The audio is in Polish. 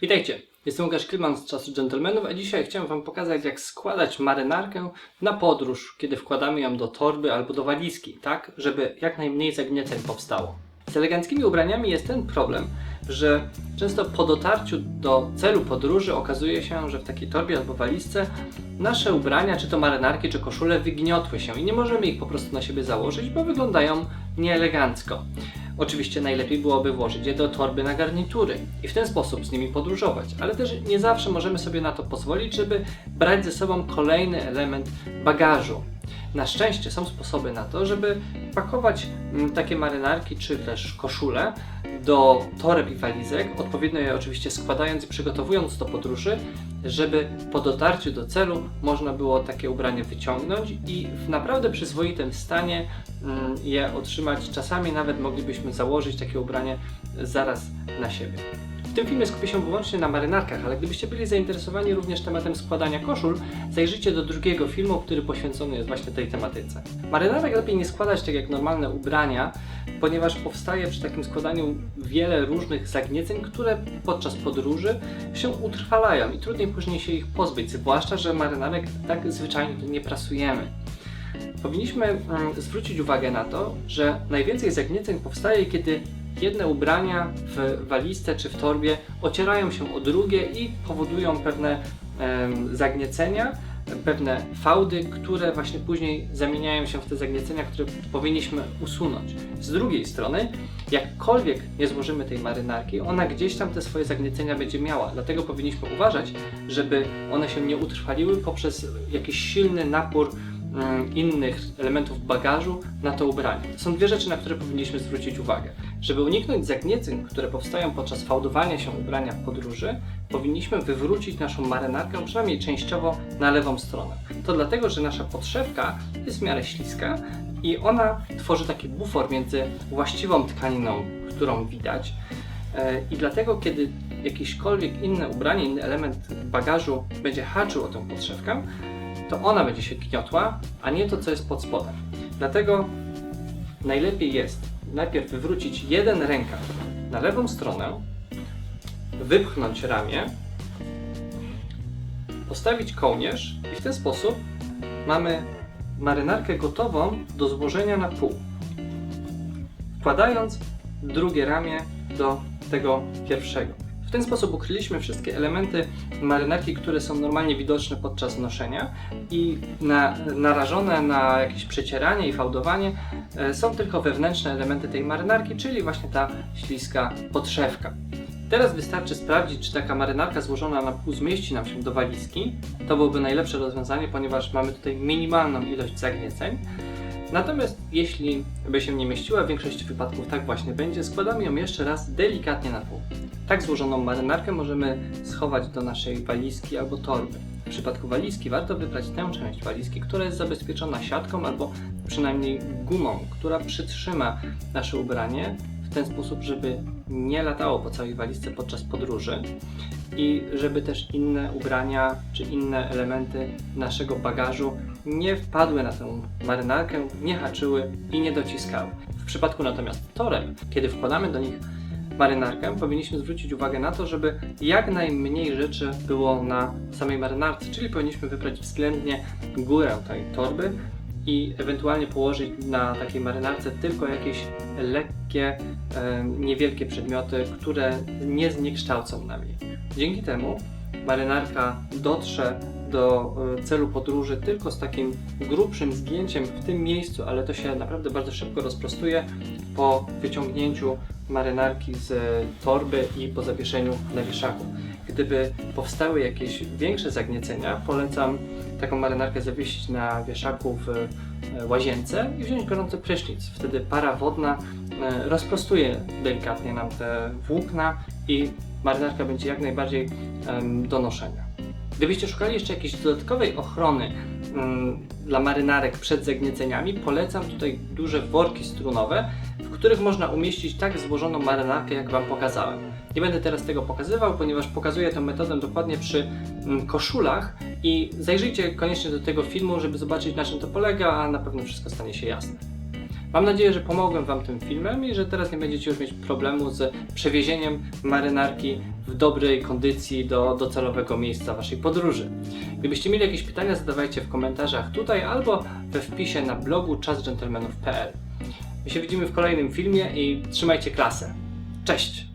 Witajcie, jestem Łukasz Kliman z Czasu Gentlemanów, a dzisiaj chciałem Wam pokazać, jak składać marynarkę na podróż, kiedy wkładamy ją do torby albo do walizki, tak, żeby jak najmniej zagnieceń powstało. Z eleganckimi ubraniami jest ten problem, że często po dotarciu do celu podróży okazuje się, że w takiej torbie albo walizce nasze ubrania, czy to marynarki, czy koszule, wygniotły się i nie możemy ich po prostu na siebie założyć, bo wyglądają nieelegancko. Oczywiście najlepiej byłoby włożyć je do torby na garnitury i w ten sposób z nimi podróżować, ale też nie zawsze możemy sobie na to pozwolić, żeby brać ze sobą kolejny element bagażu. Na szczęście są sposoby na to, żeby pakować mm, takie marynarki czy też koszule do toreb i walizek, odpowiednio je oczywiście składając i przygotowując do podróży, żeby po dotarciu do celu można było takie ubranie wyciągnąć i w naprawdę przyzwoitym stanie mm, je otrzymać. Czasami nawet moglibyśmy założyć takie ubranie zaraz na siebie. Tym filmie skupię się wyłącznie na marynarkach, ale gdybyście byli zainteresowani również tematem składania koszul, zajrzyjcie do drugiego filmu, który poświęcony jest właśnie tej tematyce. Marynarek lepiej nie składać tak jak normalne ubrania, ponieważ powstaje przy takim składaniu wiele różnych zagnieceń, które podczas podróży się utrwalają i trudniej później się ich pozbyć, zwłaszcza, że marynarek tak zwyczajnie nie prasujemy. Powinniśmy mm, zwrócić uwagę na to, że najwięcej zagnieceń powstaje, kiedy jedne ubrania w walizce czy w torbie ocierają się o drugie i powodują pewne zagniecenia, pewne fałdy, które właśnie później zamieniają się w te zagniecenia, które powinniśmy usunąć. Z drugiej strony, jakkolwiek nie złożymy tej marynarki, ona gdzieś tam te swoje zagniecenia będzie miała. Dlatego powinniśmy uważać, żeby one się nie utrwaliły poprzez jakiś silny napór innych elementów bagażu na to ubranie. To są dwie rzeczy, na które powinniśmy zwrócić uwagę. Żeby uniknąć zagnieceń, które powstają podczas fałdowania się ubrania w podróży, powinniśmy wywrócić naszą marynarkę przynajmniej częściowo na lewą stronę. To dlatego, że nasza podszewka jest w miarę śliska i ona tworzy taki bufor między właściwą tkaniną, którą widać, e, i dlatego, kiedy jakiekolwiek inne ubranie, inny element bagażu będzie haczył o tę podszewkę, to ona będzie się gniotła, a nie to, co jest pod spodem. Dlatego najlepiej jest najpierw wywrócić jeden rękaw na lewą stronę, wypchnąć ramię, postawić kołnierz i w ten sposób mamy marynarkę gotową do złożenia na pół. Wkładając drugie ramię do tego pierwszego. Ten sposób ukryliśmy wszystkie elementy marynarki, które są normalnie widoczne podczas noszenia i na, narażone na jakieś przecieranie i fałdowanie e, są tylko wewnętrzne elementy tej marynarki, czyli właśnie ta śliska podszewka. Teraz wystarczy sprawdzić, czy taka marynarka złożona na pół zmieści nam się do walizki. To byłoby najlepsze rozwiązanie, ponieważ mamy tutaj minimalną ilość zagnieceń. Natomiast jeśli by się nie mieściła, w większości wypadków tak właśnie będzie, składamy ją jeszcze raz delikatnie na pół. Tak złożoną marynarkę możemy schować do naszej walizki albo torby. W przypadku walizki warto wybrać tę część walizki, która jest zabezpieczona siatką albo przynajmniej gumą, która przytrzyma nasze ubranie w ten sposób, żeby nie latało po całej walizce podczas podróży i żeby też inne ubrania czy inne elementy naszego bagażu nie wpadły na tę marynarkę, nie haczyły i nie dociskały. W przypadku natomiast toreb, kiedy wkładamy do nich marynarkę, powinniśmy zwrócić uwagę na to, żeby jak najmniej rzeczy było na samej marynarce, czyli powinniśmy wybrać względnie górę tej torby i ewentualnie położyć na takiej marynarce tylko jakieś lekkie, e, niewielkie przedmioty, które nie zniekształcą nam jej. Dzięki temu marynarka dotrze do e, celu podróży tylko z takim grubszym zgięciem w tym miejscu, ale to się naprawdę bardzo szybko rozprostuje po wyciągnięciu marynarki z torby i po zawieszeniu na wieszaku. Gdyby powstały jakieś większe zagniecenia, polecam taką marynarkę zawiesić na wieszaku w e, łazience i wziąć gorący prysznic. Wtedy para wodna e, rozprostuje delikatnie nam te włókna i marynarka będzie jak najbardziej do noszenia. Gdybyście szukali jeszcze jakiejś dodatkowej ochrony mm, dla marynarek przed zagnieceniami, polecam tutaj duże worki strunowe, w których można umieścić tak złożoną marynarkę, jak Wam pokazałem. Nie będę teraz tego pokazywał, ponieważ pokazuję tę metodę dokładnie przy mm, koszulach i zajrzyjcie koniecznie do tego filmu, żeby zobaczyć na czym to polega, a na pewno wszystko stanie się jasne. Mam nadzieję, że pomogłem Wam tym filmem i że teraz nie będziecie już mieć problemu z przewiezieniem marynarki w dobrej kondycji do docelowego miejsca Waszej podróży. Gdybyście mieli jakieś pytania, zadawajcie w komentarzach tutaj albo we wpisie na blogu czasgentlemanów.pl. My się widzimy w kolejnym filmie i trzymajcie klasę. Cześć!